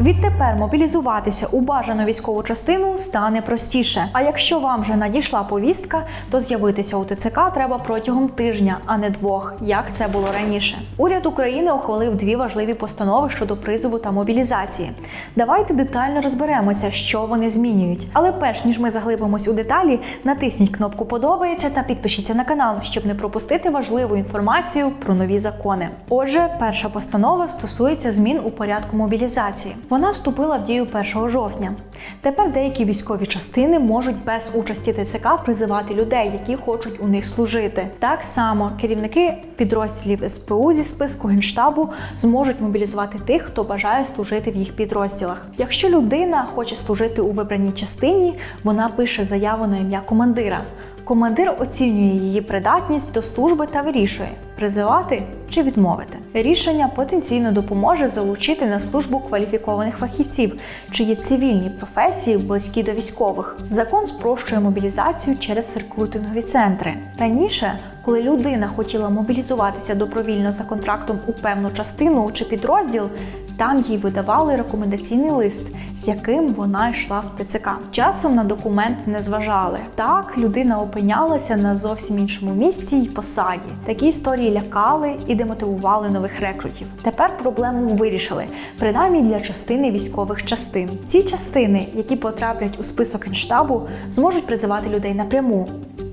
Відтепер мобілізуватися у бажану військову частину стане простіше. А якщо вам вже надійшла повістка, то з'явитися у ТЦК треба протягом тижня, а не двох, як це було раніше. Уряд України ухвалив дві важливі постанови щодо призову та мобілізації. Давайте детально розберемося, що вони змінюють. Але перш ніж ми заглибимось у деталі, натисніть кнопку Подобається та підпишіться на канал, щоб не пропустити важливу інформацію про нові закони. Отже, перша постанова стосується змін у порядку мобілізації. Вона вступила в дію 1 жовтня. Тепер деякі військові частини можуть без участі ТЦК призивати людей, які хочуть у них служити. Так само керівники підрозділів СПУ зі списку генштабу зможуть мобілізувати тих, хто бажає служити в їх підрозділах. Якщо людина хоче служити у вибраній частині, вона пише заяву на ім'я командира. Командир оцінює її придатність до служби та вирішує, призивати чи відмовити. Рішення потенційно допоможе залучити на службу кваліфікованих фахівців, чиї цивільні професії близькі до військових. Закон спрощує мобілізацію через рекрутингові центри. Раніше, коли людина хотіла мобілізуватися добровільно за контрактом у певну частину чи підрозділ, там їй видавали рекомендаційний лист, з яким вона йшла в ТЦК. Часом на документ не зважали. Так людина опинялася на зовсім іншому місці й посаді. Такі історії лякали і демотивували нових рекрутів. Тепер проблему вирішили, принаймні для частини військових частин. Ці частини, які потраплять у список генштабу, зможуть призивати людей напряму.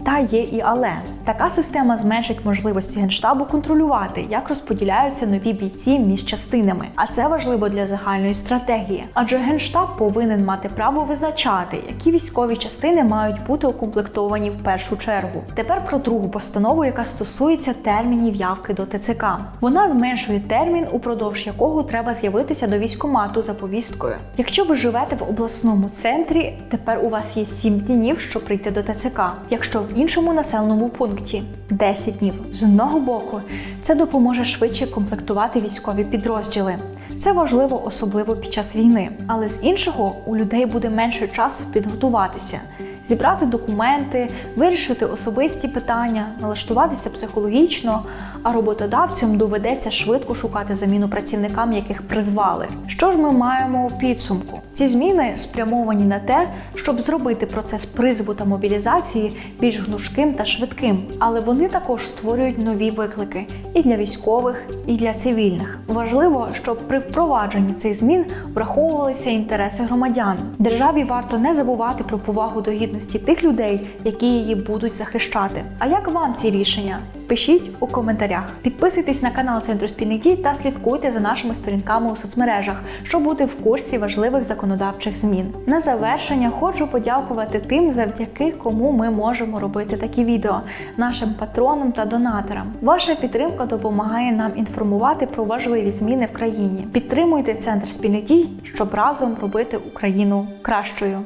Та є і але така система зменшить можливості генштабу контролювати, як розподіляються нові бійці між частинами. А це важливо для загальної стратегії. Адже генштаб повинен мати право визначати, які військові частини мають бути укомплектовані в першу чергу. Тепер про другу постанову, яка стосується термінів явки до ТЦК. Вона зменшує термін, упродовж якого треба з'явитися до військкомату за повісткою. Якщо ви живете в обласному центрі, тепер у вас є 7 днів, щоб прийти до ТЦК. Якщо в іншому населеному пункті 10 днів. З одного боку, це допоможе швидше комплектувати військові підрозділи. Це важливо, особливо під час війни. Але з іншого, у людей буде менше часу підготуватися, зібрати документи, вирішити особисті питання, налаштуватися психологічно, а роботодавцям доведеться швидко шукати заміну працівникам, яких призвали. Що ж ми маємо у підсумку? Ці зміни спрямовані на те, щоб зробити процес призову та мобілізації більш гнучким та швидким, але вони також створюють нові виклики і для військових, і для цивільних. Важливо, щоб при впровадженні цих змін враховувалися інтереси громадян. Державі варто не забувати про повагу до гідності тих людей, які її будуть захищати. А як вам ці рішення? Пишіть у коментарях. Підписуйтесь на канал Центру спільних дій та слідкуйте за нашими сторінками у соцмережах, щоб бути в курсі важливих законодавчих змін. На завершення хочу подякувати тим, завдяки кому ми можемо робити такі відео, нашим патронам та донаторам. Ваша підтримка допомагає нам інформувати про важливі зміни в країні. Підтримуйте центр спільних дій, щоб разом робити Україну кращою.